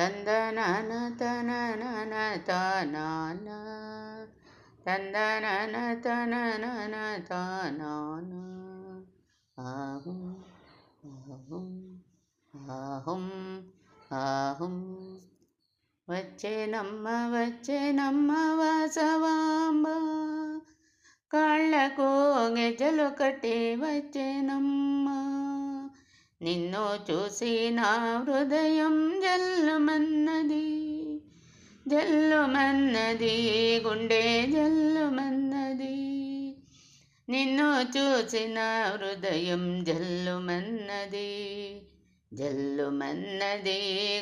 తందనన తననన తానాన తందనన ఆహుం ఆహుం ఆహుం ఆహుం వచ్చేనమ్మ వచ్చేనమ్మ వాసవాంబ కాళ్ళకు గెజలు కట్టి వచ్చేనమ్మ నిన్ను చూసి నా హృదయం జల్లుమన్నది జల్లుమన్నది గుండె జల్లుమన్నది. నిన్ను చూసిన హృదయం జల్లుమన్నది జల్లుమన్నది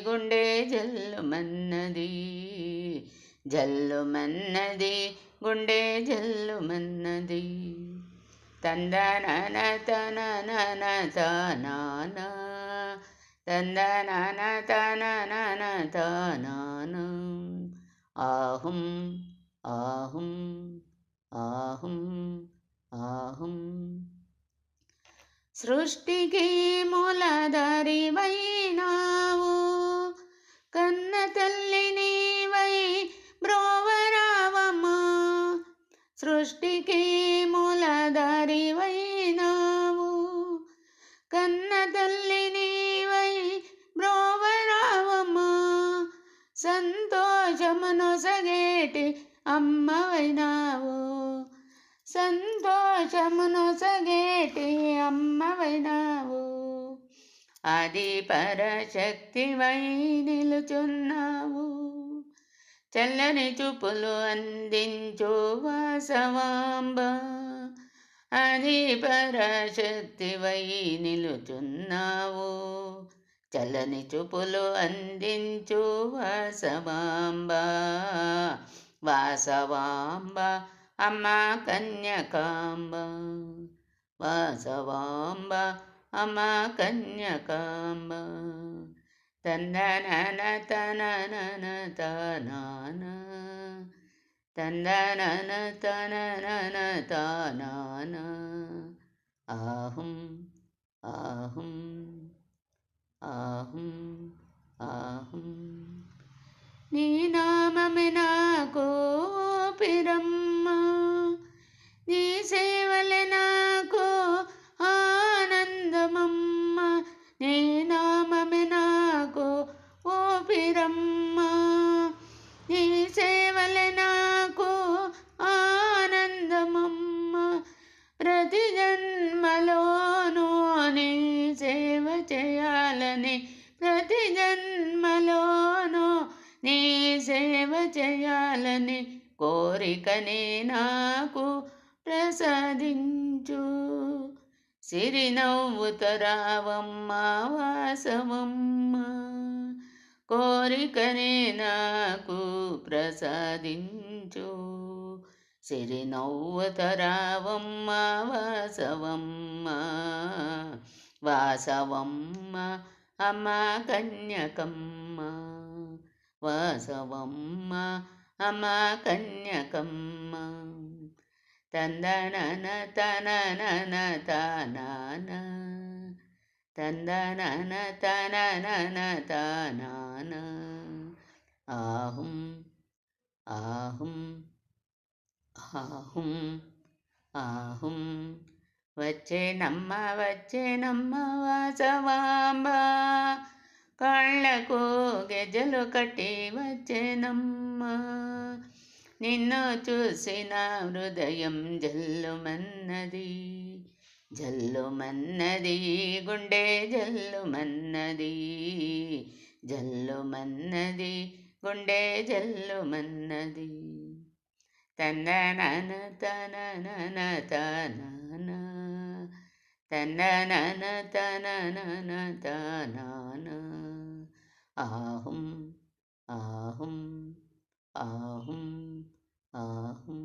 గుండె జల్లుమన్నది జల్లుమన్నది గుండె జల్లుమన్నది. తందనన తననన తనాన తందనన తననన తనాన ఆహుం ఆహుం ఆహుం ఆహుం. సృష్టికి మూలధారివైనావు. కన్న తల్లి నీవై బ్రోవరావమ్మా. సృష్టికి కన్న తల్లి నీవై బ్రోవరావమ్మా. సంతోషమునొసగేటి అమ్మవైనావు. సంతోషమునొసగేటి అమ్మవైనావు. అది పరశక్తివై నిలుచున్నావు. చల్లని చూపులు అందించు వాసవాంబా. అది పరశక్తివై నిలుచున్నావు. చల్లని చూపులు అందించు వాసవాంబ. వాసవాంబ అమ్మ కన్యకాంబ. వాసవాంబ అమ్మ కన్యకాంబ. తన తన తన తనాన తందనన తననన తనాన ఆహుం ఆహుం ఆహుం ఆహుం నీ నామమే నాకు పిరమ్మ ప్రతి జన్మలోనూ నీ సేవ చేయాలని ప్రతి జన్మలోనూ నీ సేవ చేయాలని కోరికనే నాకు ప్రసాదించు. సిరినవ్వుతరావమ్మ వాసవమ్మ కోరికనే నాకు ప్రసాదించు. సిరినవ్వుతరావమ్మ వాసవమ్మ వాసవమ్మ అమ్మ కన్యకమ్మ వాసవమ్మ అమ్మ కన్యకమ్మ తందనన తననన తనాన తందనన తననన తనాన ఆహుం ఆహుం ఆహుం ఆహుం వచ్చేనమ్మ వచ్చేనమ్మ వాసవాంబ. కళ్ళకు గెజలు కట్టి వచ్చేనమ్మ. నిన్ను చూసిన హృదయం జల్లుమన్నది జల్లుమన్నది. గుండె జల్లుమన్నది జల్లుమన్నది. గుండె జల్లుమన్నది. తన్ననన తననన తనాన తన్ననన తననన తనాన ఆహుం ఆహుం ఆహుం ఆహుం